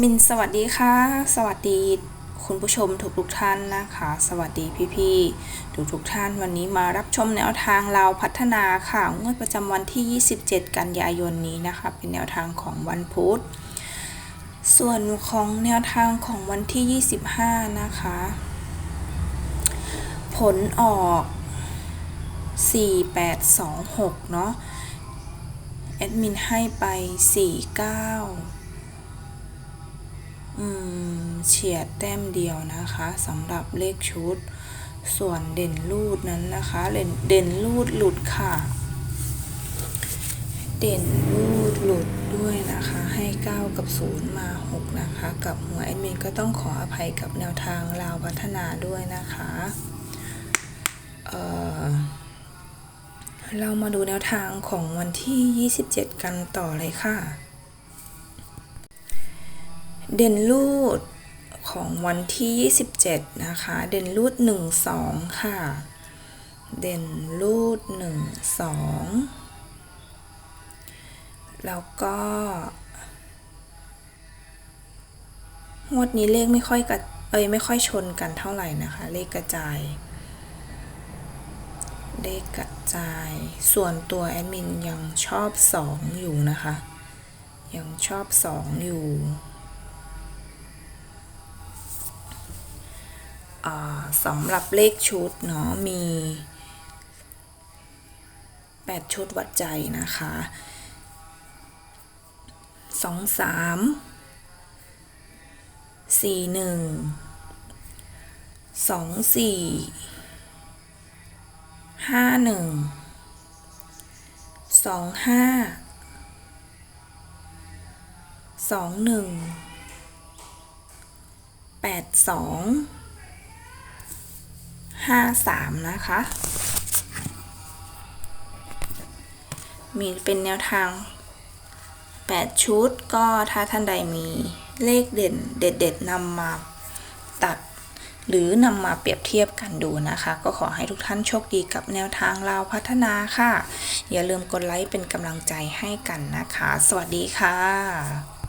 มินสวัสดีค่ะ สวัสดีคุณผู้ชมทุกทุกท่านนะคะ สวัสดีพี่ๆทุกทุกท่านวันนี้มารับชมแนวทางเราพัฒนาค่ะงวดประจำวันที่ 27 กันยายนนี้นะคะ เป็นแนวทางของวันพุธส่วนของแนวทางของวันที่ 25 นะคะ ผลออก 4826 เนาะแอดมินให้ไป 49 เฉียดแต้มเดียวนะคะสำหรับเลขชุด ส่วนเด่นรูดนั้นนะคะเด่นเด่นรูดหลุดค่ะ เด่นรูดหลุดด้วยนะคะให้ 9 กับ 0 มา 6 นะคะ กับหัวแอดมินก็ต้องขออภัยกับแนวทางลาวพัฒนาด้วยนะคะเออเรามาดูแนวทางของวันที่ 27 กันต่อเลยค่ะ เด่นรูดของวันที่ 27 นะคะ เด่นรูด 1 2 ค่ะ เด่นรูด 1 2 แล้วก็งวดนี้เลขไม่ค่อยกระเอ้ยไม่ค่อยชนกันเท่าไหร่นะคะ เลขกระจาย เลขกระจาย ส่วนตัวแอดมินยังชอบ 2 อยู่นะคะ ยังชอบ 2 อยู่ สำหรับเลขชุดเนาะมี 8 ชุดวัดใจนะคะสองสามสี่หนึ่งสองสี่ ห้าหนึ่งสามนะคะ มีเป็นแนวทาง 8 ชุดก็ถ้าท่านใดมีเลขเด่นเด็ดๆนำมาตัดหรือนำมาเปรียบเทียบกันดูนะคะ ก็ขอให้ทุกท่านโชคดีกับแนวทางเราพัฒนาค่ะ อย่าลืมกดไลค์เป็นกำลังใจให้กันนะคะ สวัสดีค่ะ